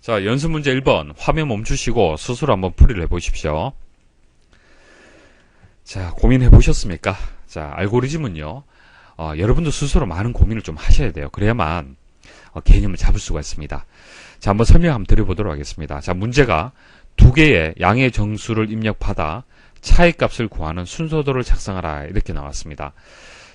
자, 연습 문제 1번. 화면 멈추시고 스스로 한번 풀이를 해보십시오. 자, 고민해 보셨습니까? 자, 알고리즘은요, 어, 여러분도 스스로 많은 고민을 좀 하셔야 돼요. 그래야만 어, 개념을 잡을 수가 있습니다. 자, 한번 설명 한번 드려보도록 하겠습니다. 자, 문제가 두 개의 양의 정수를 입력받아 차이값을 구하는 순서도를 작성하라 이렇게 나왔습니다.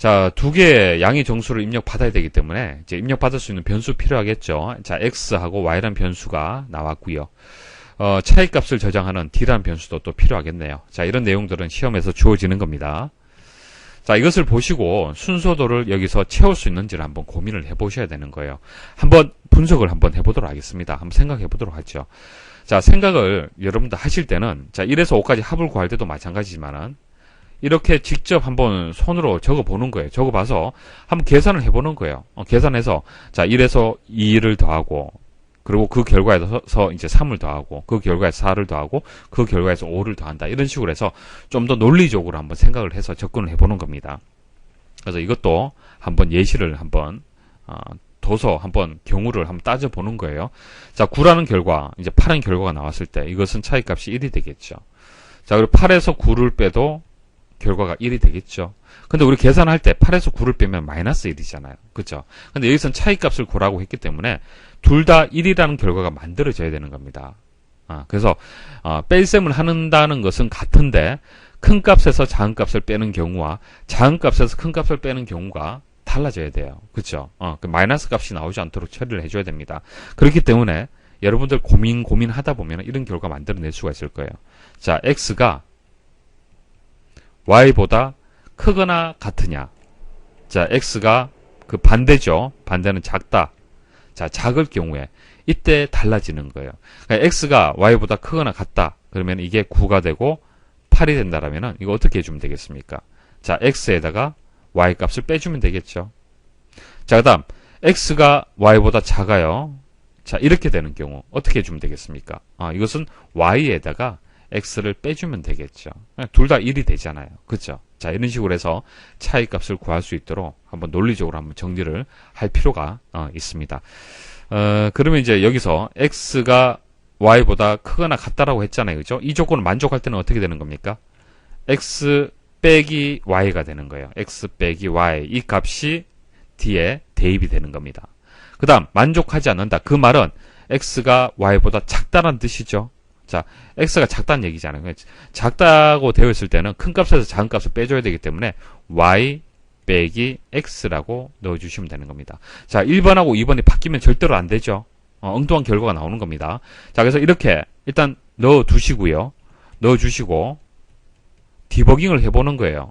자, 두 개의 양의 정수를 입력받아야 되기 때문에 이제 입력받을 수 있는 변수 필요하겠죠. 자, x하고 y라는 변수가 나왔고요. 어, 차이값을 저장하는 d라는 변수도 또 필요하겠네요. 자, 이런 내용들은 시험에서 주어지는 겁니다. 자, 이것을 보시고 순서도를 여기서 채울 수 있는지를 한번 고민을 해 보셔야 되는 거예요. 한번 분석을 한번 해 보도록 하겠습니다. 한번 생각해 보도록 하죠. 자, 생각을 여러분들 하실 때는 자, 1에서 5까지 합을 구할 때도 마찬가지지만은 이렇게 직접 한번 손으로 적어 보는 거예요. 적어 봐서 한번 계산을 해 보는 거예요. 어, 계산해서 자, 1에서 2를 더하고 그리고 그 결과에서 이제 3을 더하고 그 결과에서 4를 더하고 그 결과에서 5를 더한다. 이런 식으로 해서 좀 더 논리적으로 한번 생각을 해서 접근을 해 보는 겁니다. 그래서 이것도 한번 예시를 한번 어, 둬서 한번 경우를 한번 따져 보는 거예요. 자, 9라는 결과, 이제 8은 결과가 나왔을 때 이것은 차이값이 1이 되겠죠. 자, 그리고 8에서 9를 빼도 결과가 1이 되겠죠. 근데 우리 계산할 때 8에서 9를 빼면 마이너스 1이잖아요. 그죠? 근데 여기선 차이값을 구라고 했기 때문에 둘 다 1이라는 결과가 만들어져야 되는 겁니다. 아, 그래서 어, 뺄셈을 한다는 것은 같은데 큰 값에서 작은 값을 빼는 경우와 작은 값에서 큰 값을 빼는 경우가 달라져야 돼요. 그죠? 어, 그 마이너스 값이 나오지 않도록 처리를 해줘야 됩니다. 그렇기 때문에 여러분들 고민 고민하다 보면 이런 결과 만들어낼 수가 있을 거예요. 자, x가 y보다 크거나 같으냐? 자, x가 그 반대죠. 반대는 작다. 자, 작을 경우에 이때 달라지는 거예요. 그러니까 x가 y보다 크거나 같다. 그러면 이게 9가 되고 8이 된다라면은 이거 어떻게 해주면 되겠습니까? 자, x에다가 y 값을 빼주면 되겠죠. 자, 그 다음 x가 y보다 작아요. 자, 이렇게 되는 경우 어떻게 해주면 되겠습니까? 아, 이것은 y에다가 x를 빼주면 되겠죠. 둘 다 1이 되잖아요. 그렇죠? 자, 이런 식으로 해서 차이 값을 구할 수 있도록 한번 논리적으로 한번 정리를 할 필요가 어, 있습니다. 어, 그러면 이제 여기서 x가 y보다 크거나 같다라고 했잖아요. 그죠? 이 조건을 만족할 때는 어떻게 되는 겁니까? x 빼기 y가 되는 거예요. x 빼기 y 이 값이 d에 대입이 되는 겁니다. 그 다음 만족하지 않는다. 그 말은 x가 y보다 작다는 뜻이죠. 자, x가 작다는 얘기잖아요. 작다고 되어 있을 때는 큰 값에서 작은 값을 빼줘야 되기 때문에 y 빼기 x라고 넣어주시면 되는 겁니다. 자, 1번하고 2번이 바뀌면 절대로 안 되죠. 어, 엉뚱한 결과가 나오는 겁니다. 자, 그래서 이렇게 일단 넣어두시고요. 넣어주시고 디버깅을 해보는 거예요.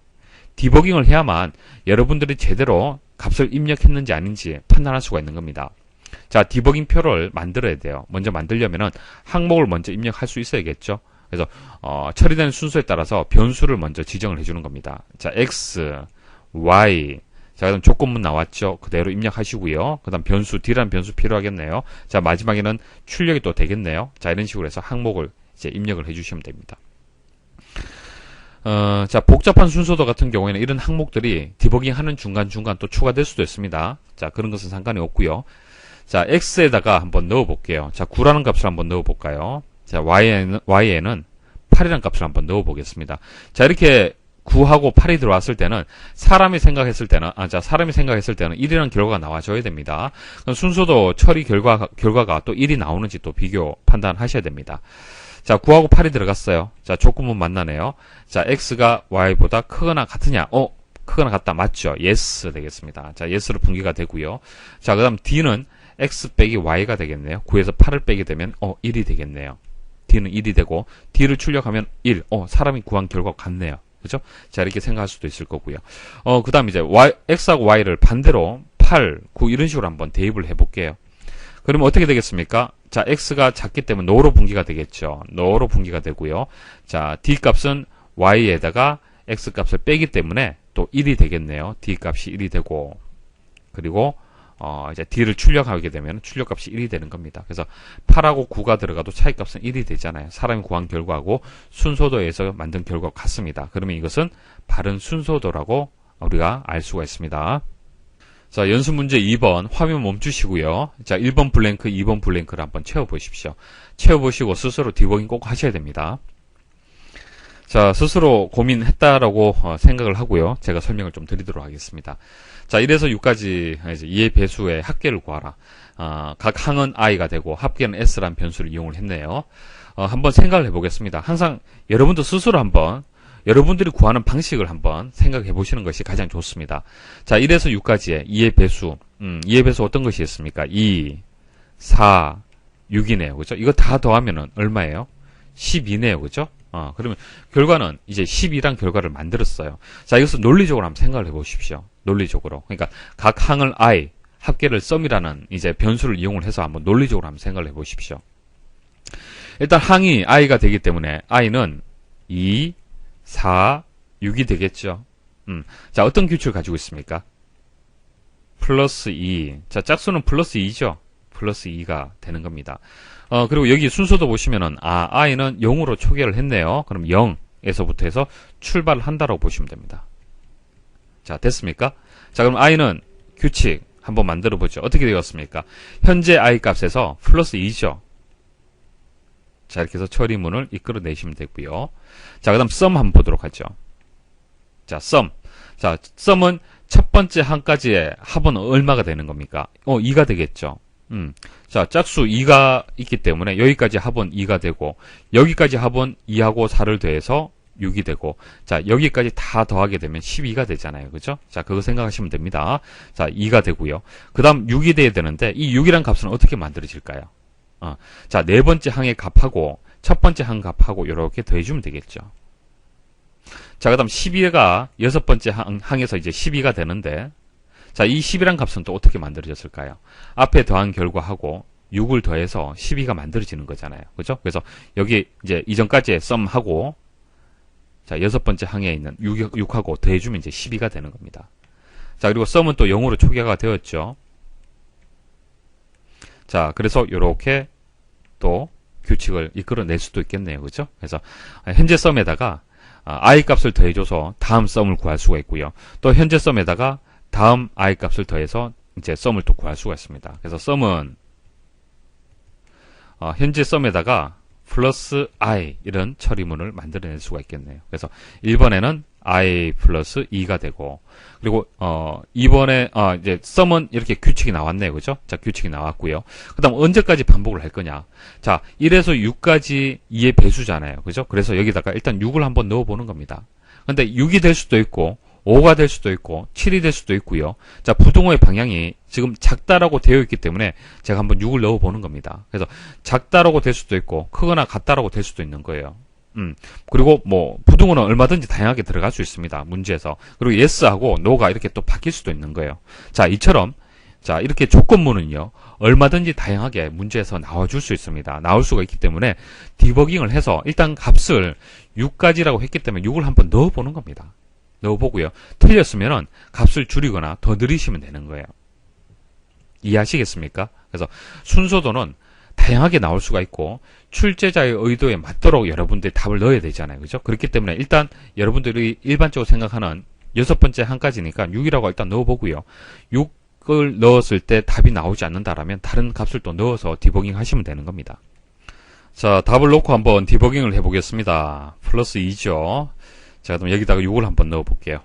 디버깅을 해야만 여러분들이 제대로 값을 입력했는지 아닌지 판단할 수가 있는 겁니다. 자, 디버깅 표를 만들어야 돼요. 먼저 만들려면은 항목을 먼저 입력할 수 있어야겠죠. 그래서 어, 처리되는 순서에 따라서 변수를 먼저 지정을 해주는 겁니다. 자, x, y, 자, 그다음 조건문 나왔죠. 그대로 입력하시고요. 그다음 변수 d라는 변수 필요하겠네요. 자, 마지막에는 출력이 또 되겠네요. 자, 이런 식으로 해서 항목을 이제 입력을 해주시면 됩니다. 어, 자, 복잡한 순서도 같은 경우에는 이런 항목들이 디버깅 하는 중간중간 또 추가될 수도 있습니다. 자, 그런 것은 상관이 없고요. 자, x에다가 한번 넣어 볼게요. 자, 9라는 값을 한번 넣어 볼까요? 자, y에는, y에는 8이라는 값을 한번 넣어 보겠습니다. 자, 이렇게 9하고 8이 들어왔을 때는 사람이 생각했을 때는 아, 자, 사람이 생각했을 때는 1이라는 결과가 나와줘야 됩니다. 그럼 순서도 처리 결과 결과가 또 1이 나오는지 또 비교 판단하셔야 됩니다. 자, 9하고 8이 들어갔어요. 자, 조건문 만나네요. 자, x가 y보다 크거나 같으냐? 어, 크거나 같다. 맞죠? yes 되겠습니다. 자, yes로 분기가 되고요. 자, 그다음 d는 x 빼기 y가 되겠네요. 9에서 8을 빼게 되면 어, 1이 되겠네요. d는 1이 되고 d를 출력하면 1. 어, 사람이 구한 결과 같네요. 그죠? 자, 이렇게 생각할 수도 있을 거고요. 어, 그 다음 이제 y, x하고 y를 반대로 8, 9 이런 식으로 한번 대입을 해볼게요. 그러면 어떻게 되겠습니까? 자, x가 작기 때문에 노로 분기가 되겠죠. 노로 분기가 되고요. 자, d 값은 y에다가 x 값을 빼기 때문에 또 1이 되겠네요. d 값이 1이 되고 그리고 어, 이제 D를 출력하게 되면 출력값이 1이 되는 겁니다. 그래서 8하고 9가 들어가도 차이값은 1이 되잖아요. 사람이 구한 결과하고 순서도에서 만든 결과가 같습니다. 그러면 이것은 바른 순서도라고 우리가 알 수가 있습니다. 자, 연습 문제 2번 화면 멈추시고요. 자, 1번 블랭크, 2번 블랭크를 한번 채워 보십시오. 채워 보시고 스스로 디버깅 꼭 하셔야 됩니다. 자, 스스로 고민했다라고 어, 생각을 하고요. 제가 설명을 좀 드리도록 하겠습니다. 자, 1에서 6까지 이제 2의 배수의 합계를 구하라. 어, 각 항은 i가 되고 합계는 s라는 변수를 이용을 했네요. 어, 한번 생각을 해보겠습니다. 항상 여러분도 스스로 한번 여러분들이 구하는 방식을 한번 생각해 보시는 것이 가장 좋습니다. 자, 1에서 6까지의 2의 배수. 음, 2의 배수 어떤 것이 있습니까? 2, 4, 6이네요. 그죠? 이거 다 더하면은 얼마예요? 12네요. 그죠? 어, 그러면 결과는 이제 12란 결과를 만들었어요. 자, 이것을 논리적으로 한번 생각을 해 보십시오. 논리적으로. 그러니까 각 항을 i, 합계를 썸이라는 이제 변수를 이용을 해서 한번 논리적으로 한번 생각을 해 보십시오. 일단 항이 i가 되기 때문에 i는 2, 4, 6이 되겠죠. 음. 자, 어떤 규칙을 가지고 있습니까? 플러스 2. 자, 짝수는 플러스 2죠. 플러스 2가 되는 겁니다. 어, 그리고 여기 순서도 보시면은, 아, i는 0으로 초기화를 했네요. 그럼 0에서부터 해서 출발을 한다라고 보시면 됩니다. 자, 됐습니까? 자, 그럼 i는 규칙 한번 만들어 보죠. 어떻게 되었습니까? 현재 i 값에서 플러스 2죠. 자, 이렇게 해서 처리문을 이끌어내시면 되고요. 자, 그 다음 썸 한번 보도록 하죠. 자, 썸. 자, 썸은 첫 번째 한까지의 합은 얼마가 되는 겁니까? 어, 2가 되겠죠. 음. 자, 짝수 2가 있기 때문에 여기까지 합은 2가 되고, 여기까지 합은 2하고 4를 더해서 6이 되고, 자, 여기까지 다 더하게 되면 12가 되잖아요. 그죠? 자, 그거 생각하시면 됩니다. 자, 2가 되고요. 그 다음 6이 돼야 되는데, 이 6이란 값은 어떻게 만들어질까요? 어, 자, 네 번째 항의 값하고, 첫 번째 항 값하고, 이렇게 더해 주면 되겠죠. 자, 그 다음 12가 여섯 번째 항, 항에서 이제 12가 되는데, 자, 이 10이란 값은 또 어떻게 만들어졌을까요? 앞에 더한 결과하고 6을 더해서 12가 만들어지는 거잖아요. 그죠? 그래서 여기 이제 이전까지의 썸하고 자, 여섯 번째 항에 있는 6, 6하고 더해주면 이제 12가 되는 겁니다. 자, 그리고 썸은 또 0으로 초기화가 되었죠. 자, 그래서 이렇게 또 규칙을 이끌어낼 수도 있겠네요. 그죠? 그래서 현재 썸에다가 i 값을 더해줘서 다음 썸을 구할 수가 있고요. 또 현재 썸에다가 다음 i 값을 더해서 이제 썸을 또 구할 수가 있습니다. 그래서 썸은 어, 현재 썸에다가 플러스 i 이런 처리문을 만들어낼 수가 있겠네요. 그래서 1번에는 i 플러스 2가 되고 그리고 어 2번에 어 이제 썸은 이렇게 규칙이 나왔네요. 그죠? 자, 규칙이 나왔고요. 그다음 언제까지 반복을 할 거냐? 자, 1에서 6까지 2의 배수잖아요. 그죠? 그래서 여기다가 일단 6을 한번 넣어 보는 겁니다. 근데 6이 될 수도 있고 5가 될 수도 있고 7이 될 수도 있고요. 자, 부등호의 방향이 지금 작다라고 되어 있기 때문에 제가 한번 6을 넣어 보는 겁니다. 그래서 작다라고 될 수도 있고 크거나 같다라고 될 수도 있는 거예요. 음. 그리고 뭐 부등호는 얼마든지 다양하게 들어갈 수 있습니다. 문제에서. 그리고 yes하고 no가 이렇게 또 바뀔 수도 있는 거예요. 자, 이처럼 자, 이렇게 조건문은요. 얼마든지 다양하게 문제에서 나와줄 수 있습니다. 나올 수가 있기 때문에 디버깅을 해서 일단 값을 6까지라고 했기 때문에 6을 한번 넣어 보는 겁니다. 넣어보고요. 틀렸으면은 값을 줄이거나 더 늘리시면 되는 거예요. 이해하시겠습니까? 그래서 순서도는 다양하게 나올 수가 있고 출제자의 의도에 맞도록 여러분들이 답을 넣어야 되잖아요. 그죠? 그렇기 때문에 일단 여러분들이 일반적으로 생각하는 여섯 번째 한까지니까 6이라고 일단 넣어보고요. 6을 넣었을 때 답이 나오지 않는다라면 다른 값을 또 넣어서 디버깅 하시면 되는 겁니다. 자, 답을 놓고 한번 디버깅을 해보겠습니다. 플러스 2죠. 자, 그럼 여기다가 6을 한번 넣어 볼게요.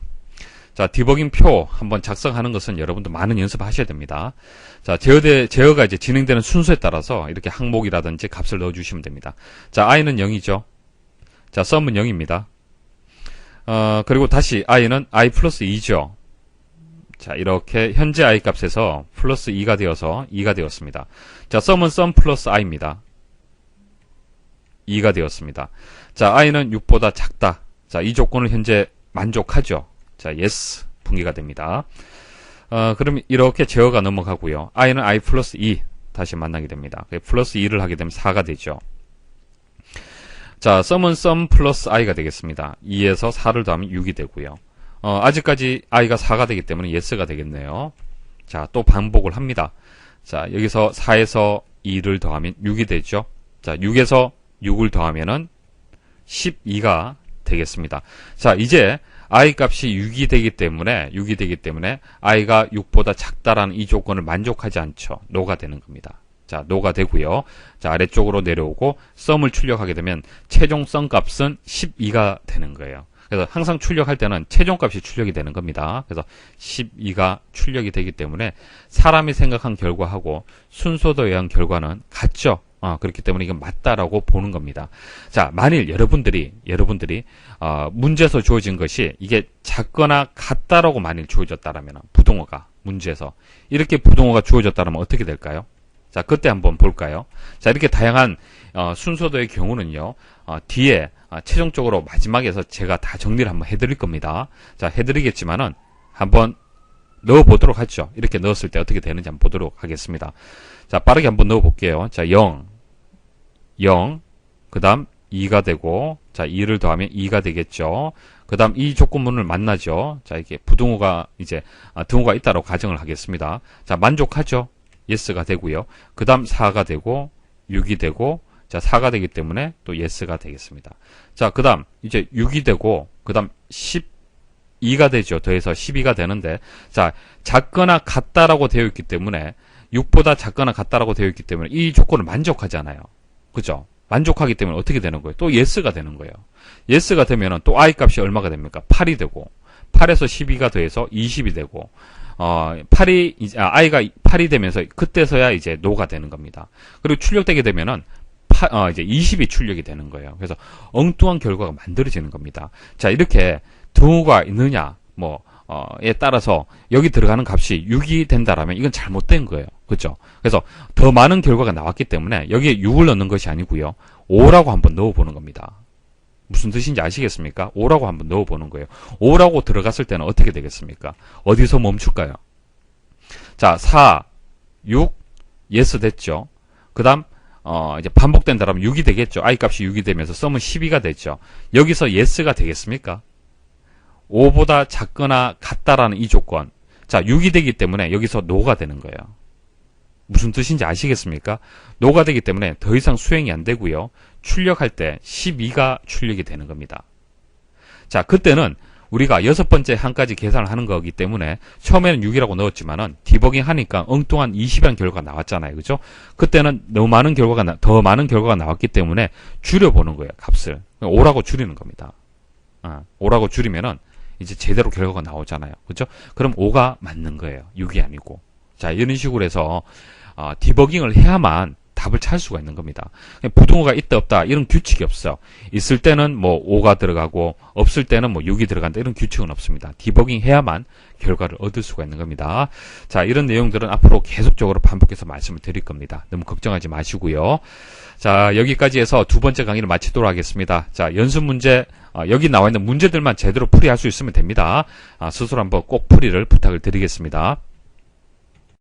자, 디버깅 표 한번 작성하는 것은 여러분도 많은 연습하셔야 됩니다. 자, 제어대, 제어가 이제 진행되는 순서에 따라서 이렇게 항목이라든지 값을 넣어주시면 됩니다. 자, i는 0이죠. 자, 썸은 0입니다. 어, 그리고 다시 i는 i 플러스 2죠. 자, 이렇게 현재 i 값에서 플러스 2가 되어서 2가 되었습니다. 자, 썸은 썸 플러스 i입니다. 2가 되었습니다. 자, i는 6보다 작다. 자, 이 조건을 현재 만족하죠. 자, yes. 붕괴가 됩니다. 어, 그럼 이렇게 제어가 넘어가고요. i는 i 플러스 2 다시 만나게 됩니다. 플러스 2를 하게 되면 4가 되죠. 자, 썸은 썸 플러스 i가 되겠습니다. 2에서 4를 더하면 6이 되고요. 어, 아직까지 i가 4가 되기 때문에 yes가 되겠네요. 자, 또 반복을 합니다. 자, 여기서 4에서 2를 더하면 6이 되죠. 자, 6에서 6을 더하면은 12가 되겠습니다. 자, 이제 i 값이 6이 되기 때문에 6이 되기 때문에 i가 6보다 작다라는 이 조건을 만족하지 않죠. 노가 되는 겁니다. 자, 노가 되고요. 자, 아래쪽으로 내려오고 썸을 출력하게 되면 최종 썸 값은 12가 되는 거예요. 그래서 항상 출력할 때는 최종 값이 출력이 되는 겁니다. 그래서 12가 출력이 되기 때문에 사람이 생각한 결과하고 순서도에 의한 결과는 같죠. 어, 그렇기 때문에 이건 맞다라고 보는 겁니다. 자, 만일 여러분들이 여러분들이 어, 문제에서 주어진 것이 이게 작거나 같다라고 만일 주어졌다라면 부동어가 문제에서 이렇게 부동어가 주어졌다면 어떻게 될까요? 자, 그때 한번 볼까요? 자, 이렇게 다양한 어, 순서도의 경우는요, 어, 뒤에 어, 최종적으로 마지막에서 제가 다 정리를 한번 해드릴 겁니다. 자, 해드리겠지만은 한번 넣어보도록 하죠. 이렇게 넣었을 때 어떻게 되는지 한번 보도록 하겠습니다. 자, 빠르게 한번 넣어볼게요. 자, 0, 0, 그 다음 2가 되고, 자, 2를 더하면 2가 되겠죠. 그 다음 이 조건문을 만나죠. 자, 이게 부등호가 이제, 아, 등호가 있다고 가정을 하겠습니다. 자, 만족하죠. yes가 되고요. 그 다음 4가 되고, 6이 되고, 자, 4가 되기 때문에 또 yes가 되겠습니다. 자, 그 다음 이제 6이 되고, 그 다음 12가 되죠. 더해서 12가 되는데, 자, 작거나 같다라고 되어 있기 때문에, 6보다 작거나 같다라고 되어 있기 때문에 이 조건을 만족하잖아요. 그죠? 만족하기 때문에 어떻게 되는 거예요? 또 yes가 되는 거예요. yes가 되면은 또 i 값이 얼마가 됩니까? 8이 되고, 8에서 12가 더해서 20이 되고, 어, 8이, 이제, 아, i가 8이 되면서 그때서야 이제 노가 되는 겁니다. 그리고 출력되게 되면은, 파, 어, 이제 20이 출력이 되는 거예요. 그래서 엉뚱한 결과가 만들어지는 겁니다. 자, 이렇게 등호가 있느냐, 뭐, 어, 에 따라서 여기 들어가는 값이 6이 된다라면 이건 잘못된 거예요. 그죠? 그래서 더 많은 결과가 나왔기 때문에 여기에 6을 넣는 것이 아니고요. 5라고 한번 넣어보는 겁니다. 무슨 뜻인지 아시겠습니까? 5라고 한번 넣어보는 거예요. 5라고 들어갔을 때는 어떻게 되겠습니까? 어디서 멈출까요? 자, 4, 6, yes 됐죠. 그 다음, 어, 이제 반복된다라면 6이 되겠죠. i 값이 6이 되면서 썸은 12가 됐죠. 여기서 yes가 되겠습니까? 5보다 작거나 같다라는 이 조건. 자, 6이 되기 때문에 여기서 노가 되는 거예요. 무슨 뜻인지 아시겠습니까? 노가 되기 때문에 더 이상 수행이 안 되고요. 출력할 때 12가 출력이 되는 겁니다. 자, 그때는 우리가 여섯 번째 한까지 계산을 하는 거기 때문에 처음에는 6이라고 넣었지만은 디버깅 하니까 엉뚱한 20이라는 결과가 나왔잖아요. 그죠? 그때는 너무 많은 결과가 나, 더 많은 결과가 나왔기 때문에 줄여 보는 거예요. 값을. 5라고 줄이는 겁니다. 어, 5라고 줄이면은 이제 제대로 결과가 나오잖아요. 그죠? 그럼 5가 맞는 거예요. 6이 아니고. 자, 이런 식으로 해서 어, 디버깅을 해야만 답을 찾을 수가 있는 겁니다. 부등호가 있다 없다 이런 규칙이 없어요. 있을 때는 뭐 5가 들어가고 없을 때는 뭐 6이 들어간다 이런 규칙은 없습니다. 디버깅 해야만 결과를 얻을 수가 있는 겁니다. 자, 이런 내용들은 앞으로 계속적으로 반복해서 말씀을 드릴 겁니다. 너무 걱정하지 마시고요. 자, 여기까지 해서 두 번째 강의를 마치도록 하겠습니다. 자, 연습 문제 어, 여기 나와 있는 문제들만 제대로 풀이할 수 있으면 됩니다. 아, 스스로 한번 꼭 풀이를 부탁을 드리겠습니다.